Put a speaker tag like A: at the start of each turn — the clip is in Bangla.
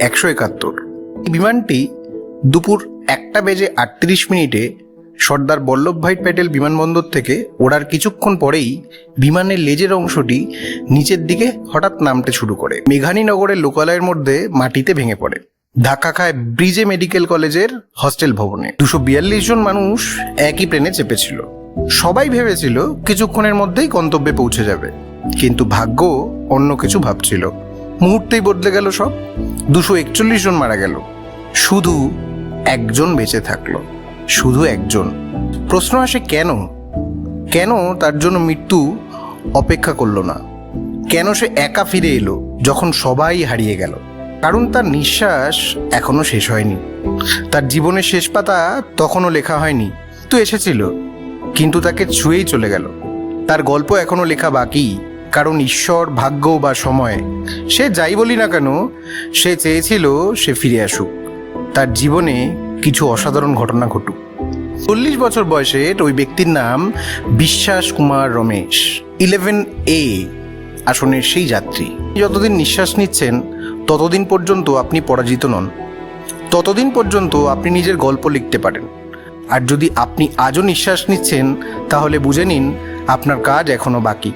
A: একশো একাত্তর। বিমানটি দুপুর একটা বেজে আটত্রিশ মিনিটে সর্দার বল্লভভাই প্যাটেল বিমানবন্দর থেকে ওড়ার কিছুক্ষণ পরেই বিমানের লেজের অংশটি নিচের দিকে হঠাৎ নামতে শুরু করে। মেঘানীনগরের লোকালয়ের মধ্যে মাটিতে ভেঙে পড়ে। ধাক্কা খায় ব্রিজে মেডিকেল কলেজের হস্টেল ভবনে। দুশো বিয়াল্লিশ জন মানুষ একই প্লেনে চেপেছিল। সবাই ভেবেছিল কিছুক্ষণের মধ্যেই গন্তব্যে পৌঁছে যাবে। কিন্তু ভাগ্য অন্য কিছু ভাবছিল। মুহূর্তেই বদলে গেল সব। দুশো একচল্লিশ জন মারা গেল। শুধু একজন বেঁচে থাকল। শুধু একজন। প্রশ্ন আসে কেন? কেন তার জন্য মৃত্যু অপেক্ষা করল না? কেন সে একা ফিরে এলো যখন সবাই হারিয়ে গেল? কারণ তার নিঃশ্বাস এখনও শেষ হয়নি। তার জীবনের শেষ পাতা তখনও লেখা হয়নি। তো এসেছিল। কিন্তু তাকে ছুঁয়েই চলে গেল। তার গল্প এখনও লেখা বাকি। কারণ ঈশ্বর ভাগ্য বা সময়, সে যাই বলি না কেন, সে চেয়েছিল সে ফিরে আসুক। তার জীবনে কিছু অসাধারণ ঘটনা ঘটুক। চল্লিশ বছর বয়সের ওই ব্যক্তির নাম বিশ্বাস কুমার রমেশ। ইলেভেন এ আসনের সেই যাত্রী। যতদিন নিঃশ্বাস নিচ্ছেন, ততদিন পর্যন্ত আপনি পরাজিত নন। ততদিন পর্যন্ত আপনি নিজের গল্প লিখতে পারেন। আর যদি আপনি আজও নিঃশ্বাস নিচ্ছেন, তাহলে বুঝে নিন, আপনার কাজ এখনও বাকি।